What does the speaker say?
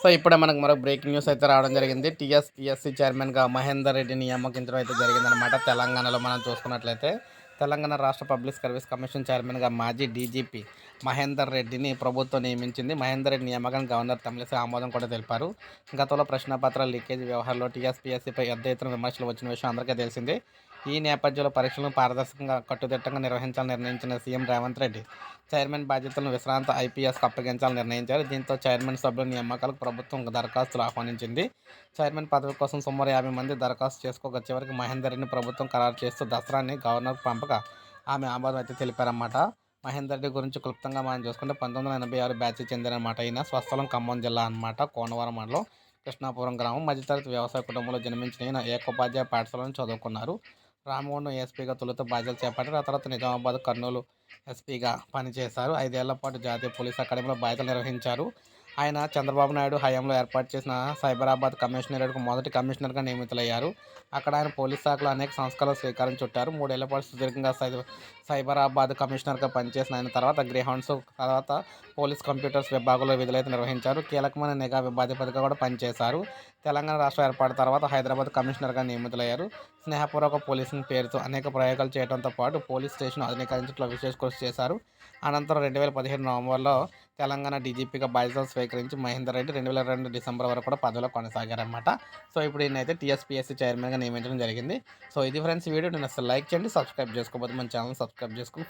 So ఇప్పుడే మనకు మరో బ్రేకింగ్ న్యూస్ అయితే రావడం జరిగింది. టీఎస్ టీఎస్సీ చైర్మన్గా మహేందర్ రెడ్డి నియామకించడం అయితే జరిగిందనమాట తెలంగాణలో మనం చూసుకున్నట్లయితే తెలంగాణ రాష్ట్ర పబ్లిక్ సర్వీస్ కమిషన్ చైర్మన్గా మాజీ డీజీపీ మహేందర్ రెడ్డిని ప్రభుత్వం నియమించింది. మహేందర్ రెడ్డి నియామకాన్ని గవర్నర్ తమిళిసై ఆమోదం కూడా తెలిపారు. గతంలో ప్రశ్నపత్ర లీకేజ్ వ్యవహారంలో టీఎస్పీఎస్సీపై పెద్ద ఎత్తున విమర్శలు వచ్చిన విషయం అందరికీ తెలిసిందే. ఈ నేపథ్యంలో పరీక్షలను పారదర్శకంగా కట్టుదిట్టంగా నిర్వహించాలని నిర్ణయించిన సీఎం రేవంత్ రెడ్డి చైర్మన్ బాధ్యతలను విశ్రాంత ఐపీఎస్కు అప్పగించాలని నిర్ణయించారు. దీంతో చైర్మన్ సభ్యుల నియామకాలకు ప్రభుత్వం దరఖాస్తులు ఆహ్వానించింది. చైర్మన్ పదవి కోసం సుమారు యాభై మంది దరఖాస్తు చేసుకోగా చివరికి మహేందర్ రెడ్డిని ప్రభుత్వం ఖరారు చేస్తూ దసరాని గవర్నర్ పంపక ఆమె ఆమోదం అయితే తెలిపారన్నమాట. మహేందర్ రెడ్డి గురించి క్లుప్తంగా మనం చూసుకుంటే పంతొమ్మిది వందల ఎనభై ఆరు బ్యాచ్ చెందినమాట ఈయన. స్వస్థలం ఖమ్మం జిల్లా అన్నమాట కోనవరం మండలం కృష్ణాపురం గ్రామం. మధ్యతరగతి వ్యవసాయ కుటుంబంలో జన్మించిన ఈయన ఏకోపాధ్యాయ పాఠశాలను చదువుకున్నారు. రామగుండం ఎస్పీగా తొలుత బాధ్యతలు చేపట్టారు. ఆ తర్వాత నిజామాబాద్ కర్నూలు ఎస్పీగా పనిచేశారు. ఐదేళ్ళ పాటు జాతీయ పోలీస్ అకాడమీలో బాధ్యతలు నిర్వహించారు. ఆయన చంద్రబాబు నాయుడు హయాంలో ఏర్పాటు చేసిన సైబరాబాద్ కమిషనరేట్కు మొదటి కమిషనర్గా నియమితులయ్యారు. అక్కడ ఆయన పోలీస్ శాఖలో అనేక సంస్కరణలు స్వీకారం చుట్టారు. మూడేళ్ళ పాటు సుదీర్ఘంగా సై సైబరాబాద్ కమిషనర్గా పనిచేసిన ఆయన తర్వాత గ్రేహౌండ్స్ తర్వాత పోలీస్ కంప్యూటర్స్ విభాగంలో విధులైతే నిర్వహించారు. కీలకమైన నిఘా విభాధిపతిగా కూడా పనిచేశారు. తెలంగాణ రాష్ట్ర ఏర్పాటు తర్వాత హైదరాబాద్ కమిషనర్గా నియమితులయ్యారు. స్నేహపూర్వక పోలీసింగ్ పేరుతో అనేక ప్రయోగాలు చేయడంతో పాటు పోలీస్ స్టేషన్ ఆధునీకరించడంలో విశేష కృషి చేశారు. అనంతరం రెండు వేల పదిహేను నవంబర్లో తెలంగాణ డీజీపీగా బాధ్యతలు స్వీకరించి మహేందర్ రెడ్డి రెండు వేల రెండు డిసెంబర్ వరకు కూడా పదవిలో కొనసాగారన్నమాట. సో ఇప్పుడు ఈయనైతే టీఎస్పీఎస్సీ చైర్మన్గా నియమించడం జరిగింది. సో ఇది ఫ్రెండ్స్ వీడియో నేను అసలు లైక్ చేయండి సబ్స్క్రైబ్ చేసుకోబోతుంది మన ఛానల్ సబ్స్క్రైబ్ చేసుకుని